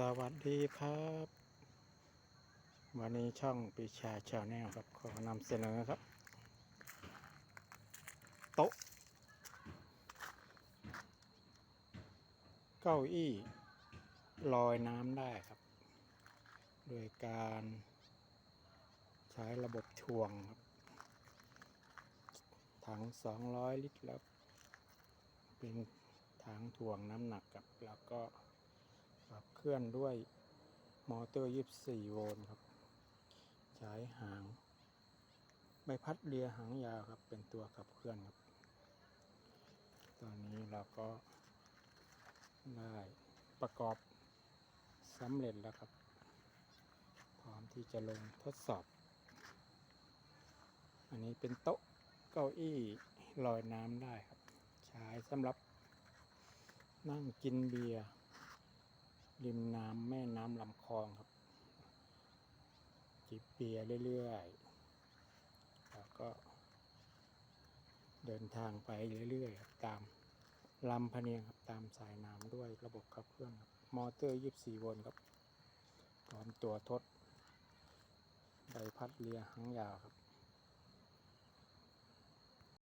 สวัสดีครับ วันนี้ช่องปีชาชาแนลครับ ขอนำเสนอครับ โต๊ะ เก้าอี้ลอยน้ำได้ครับ โดยการใช้ระบบถ่วงครับ ถัง 200 ลิตรแล้ว เป็นถังถ่วงน้ำหนักครับแล้วก็ ขับเคลื่อนด้วยมอเตอร์ 24 โวลต์ครับใช้หางใบพัดเรือหางยาวครับ เป็นตัวขับเคลื่อนครับ ตอนนี้เราก็ได้ประกอบสำเร็จแล้วครับ พร้อมที่จะลงทดสอบ อันนี้เป็นโต๊ะเก้าอี้ลอยน้ำได้ครับ ใช้สำหรับนั่งกินเบียร์ ริมน้ำแม่น้ำลำคลองครับ จิบเบียเรื่อยๆ แล้วก็ เดินทางไปเรื่อยๆครับตามลำพเนียงครับตามสายน้ำด้วยระบบขับเคลื่อนครับมอเตอร์ 24 โวลต์ครับพร้อมตัวทดใบพัดเรือหางยาวครับ